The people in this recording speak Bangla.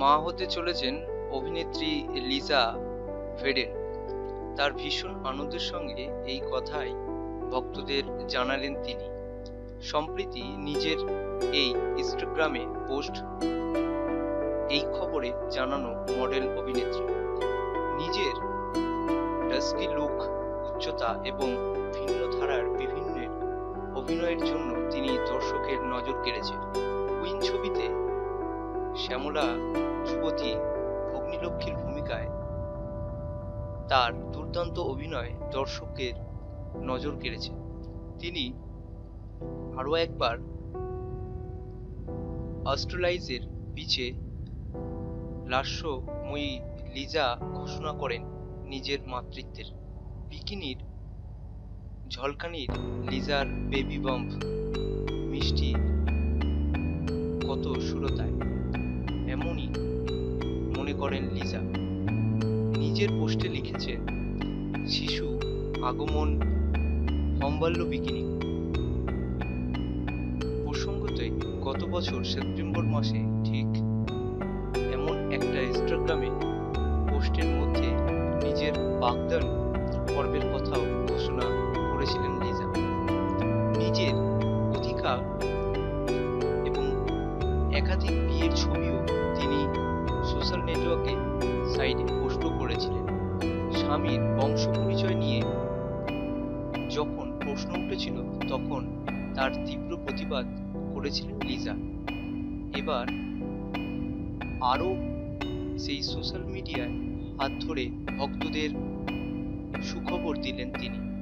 মা হতে চলেছেন অভিনেত্রী লিজা ফেডেন। তার ভীষণ আনন্দের সঙ্গে এই কথাই ভক্তদের জানালেন তিনি। সম্প্রতি নিজের এই ইনস্টাগ্রামে পোস্ট এই খবরে জানানো মডেল অভিনেত্রী। নিজের ডাস্কি লুক উচ্চতা এবং ভিন্ন ধারার বিভিন্ন অভিনয়ের জন্য তিনি দর্শকের নজর কেড়েছেন। কুইন ছবিতে শ্যামলা যুবতী অগ্নিলক্ষ্মীর ভূমিকায়। তার দুর্দান্ত অভিনয় দর্শকের নজর কেড়েছে। তিনি আরও একবার অস্ট্রেলাইজের পিছে লাস্যময়ী লিজা ঘোষণা করেন নিজের মাতৃত্বের। বিকিনির ঝলকানির লিজার বেবি বাম্প মিষ্টি কত সুরতায়। করেন লিজা। নিজের পোস্টে লিখেছেন শিশু আগমন সম্বাল্য বিকিনি। প্রসঙ্গতই গত বছর সেপ্টেম্বর মাসে ঠিক এমন একটা ইনস্টাগ্রামে পোস্টের মধ্যে নিজের বাগদান পর্বের কথাও ঘোষণা করেছিলেন লিজা। নিজের অধিকার এবং একাধিক বিয়ের ছবিও তিনি সোশ্যাল নেটওয়ার্কে সাইটে পোস্ট করেছিলেন। স্বামীর বংশ পরিচয় নিয়ে যখন প্রশ্ন উঠেছিল, তখন তার তীব্র প্রতিবাদ করেছিলেন লিজা। এবার আরও সেই সোশ্যাল মিডিয়ায় হাত ধরে ভক্তদের সুখবর দিলেন তিনি।